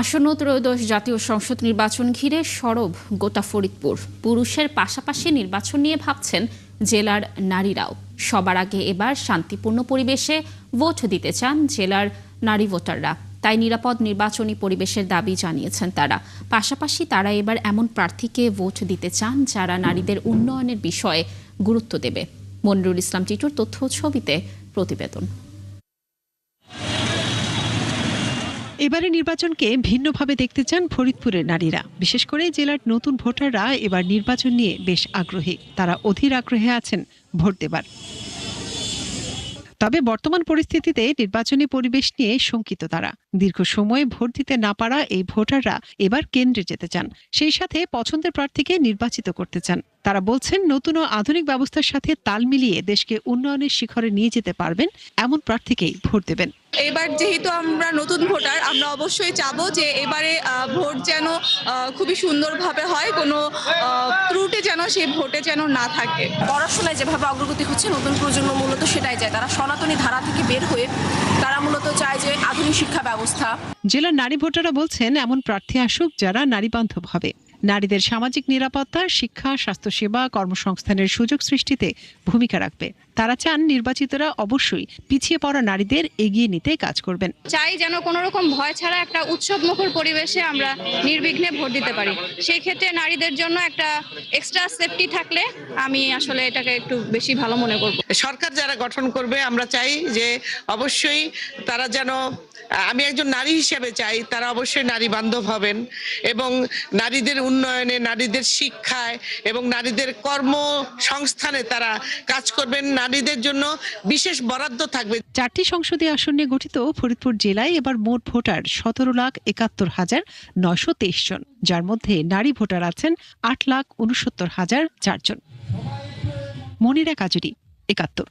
আসন্ন ত্রয়োদশ জাতীয় সংসদ নির্বাচন ঘিরে সরব গোটা ফরিদপুর। পুরুষের পাশাপাশি নির্বাচন নিয়ে ভাবছেন জেলার নারীরাও। সবার আগে এবার শান্তিপূর্ণ পরিবেশে ভোট দিতে চান জেলার নারী ভোটাররা। তাই নিরাপদ নির্বাচনী পরিবেশের দাবি জানিয়েছেন তারা। পাশাপাশি তারা এবার এমন প্রার্থীকে ভোট দিতে চান যারা নারীদের উন্নয়নের বিষয়ে গুরুত্ব দেবে। মনিরুল ইসলাম টিটুর তথ্য ছবিতে প্রতিবেদন। এবারে নির্বাচনকে ভিন্নভাবে দেখতে চান ফরিদপুরের নারীরা। বিশেষ করে জেলার নতুন ভোটাররা এবার নির্বাচন নিয়ে বেশ আগ্রহী। তারা অধীর আগ্রহে আছেন ভোট দেবার। তবে বর্তমান পরিস্থিতিতে নির্বাচনী পরিবেশ নিয়ে শঙ্কিত তারা। দীর্ঘ সময় ভোট দিতে না পারা এই ভোটাররা এবার কেন্দ্রে যেতে চান। সেই সাথে পছন্দের প্রার্থীকে নির্বাচিত করতে চান। তারা বলছেন নতুন ও আধুনিক ব্যবস্থার সাথে তাল মিলিয়ে দেশকে উন্নয়নের শিখরে নিয়ে যেতে পারবেন এমন প্রার্থীকেই ভোট দেবেন। এবার যেহেতু আমরা নতুন ভোটার আমরা অবশ্যই চাবো যে এবারে আহ, ভোট যেন খুবই সুন্দরভাবে হয় কোনো আহ, ত্রুটি যেন সেই ভোটে যেন না থাকে। পড়াশোনায় যেভাবে অগ্রগতি হচ্ছে নতুন প্রজন্ম মূলত সেটাই চায়। তারা সনাতনী ধারা থেকে বের হয়ে তারা মূলত চায় যে আধুনিক শিক্ষা ব্যবস্থা। জেলার নারী ভোটাররা বলছেন এমন প্রার্থী আসুক যারা নারী বান্ধব হবে। নারীদের সামাজিক নিরাপত্তা শিক্ষা স্বাস্থ্যসেবা কর্মসংস্থানের সুযোগ সৃষ্টিতে ভূমিকা রাখবে। তারা চান নির্বাচিতরা অবশ্যই পিছিয়ে পড়া নারীদের এগিয়ে নিতে কাজ করবেন। চাই যেন কোনো রকম ভয় ছাড়া একটা উৎসব মুখর পরিবেশে আমরা নির্বিঘ্নে ভোট দিতে পারি। সেই ক্ষেত্রে নারীদের জন্য একটা এক্সট্রা সেফটি থাকলে আমি আসলে এটাকে একটু বেশি ভালো মনে করব। সরকার যারা গঠন করবে আমরা চাই যে অবশ্যই তারা যেন আমি একজন নারী হিসেবে চাই, তারা অবশ্যই নারী বান্ধব হবেন এবং নারীদের উন্নয়নে, নারীদের শিক্ষায় এবং নারীদের কর্মসংস্থানে তারা কাজ করবেন। নারীদের জন্য বিশেষ বরাদ্দ থাকবে। চারটি সংসদীয় আসন নিয়ে গঠিত ফরিদপুর জেলায় এবার মোট ভোটার সতেরো লাখ একাত্তর হাজার নয়শো তেইশ জন, যার মধ্যে নারী ভোটার আছেন আট লাখ উনসত্তর হাজার চারজন মনিরা কাজুরি, একাত্তর।